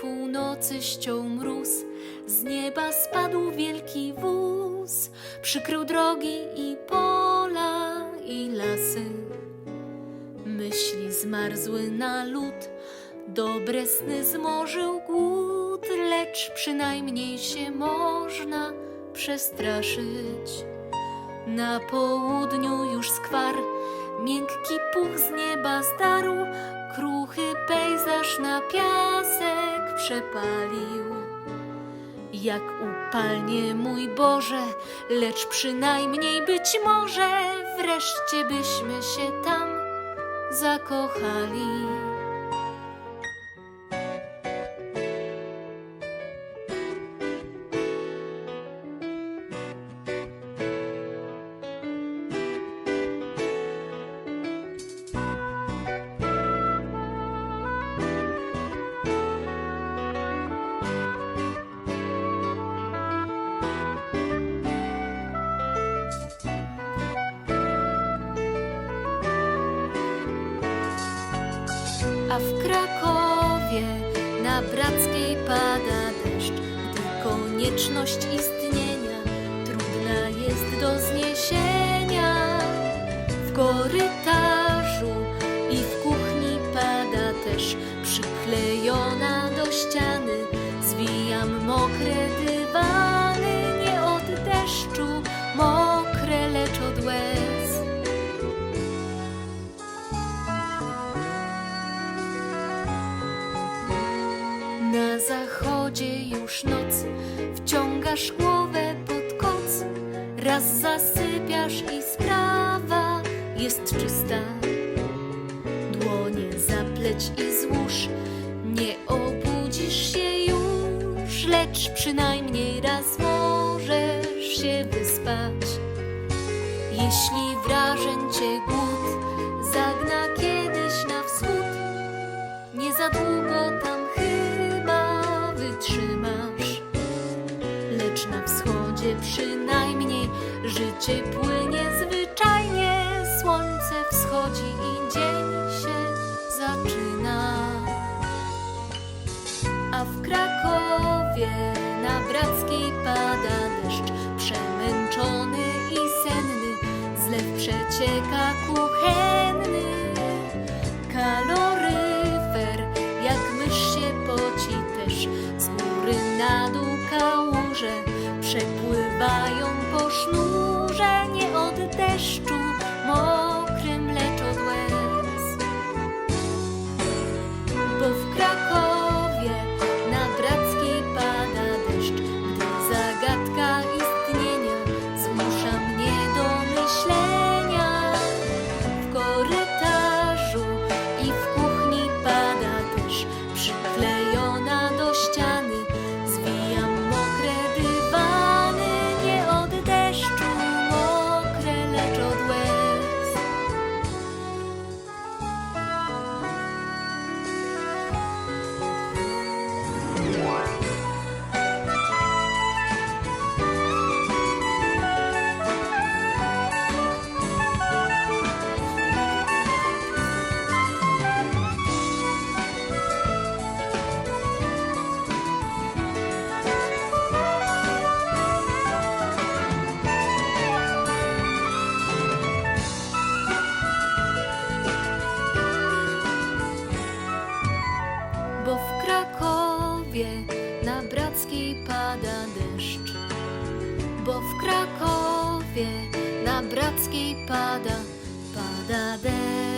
północy ściął mróz, z nieba spadł wielki wóz, przykrył drogi i pola i lasy. Myśli zmarzły na lód, dobre sny zmorzył głód, lecz przynajmniej się można przestraszyć. Na południu już skwar, miękki puch z nieba zdarł, kruchy pejzaż na piasek przepalił. Jak upalnie, mój Boże, lecz przynajmniej być może wreszcie byśmy się tam zakochali. A w Krakowie na Brackiej pada deszcz, gdy konieczność istnienia trudna jest do zniesienia. W korytarzu i w kuchni pada też przyklejona do ściany. Zwijam mokre zachodzie już noc, wciągasz głowę pod koc, raz zasypiasz i sprawa jest czysta. Dłonie zapleć i złóż, nie obudzisz się już, lecz przynajmniej raz możesz się wyspać. Jeśli wrażeń cię głód przynajmniej życie płynie zwyczajnie. Słońce wschodzi i dzień się zaczyna. A w Krakowie na Brackiej pada deszcz, przemęczony i senny, zlew przecieka kuchenny. Kaloryfer, przepływają po sznurze, nie od deszczu, Krakowie na Brackiej pada deszcz. Bo w Krakowie na Brackiej pada, pada deszcz.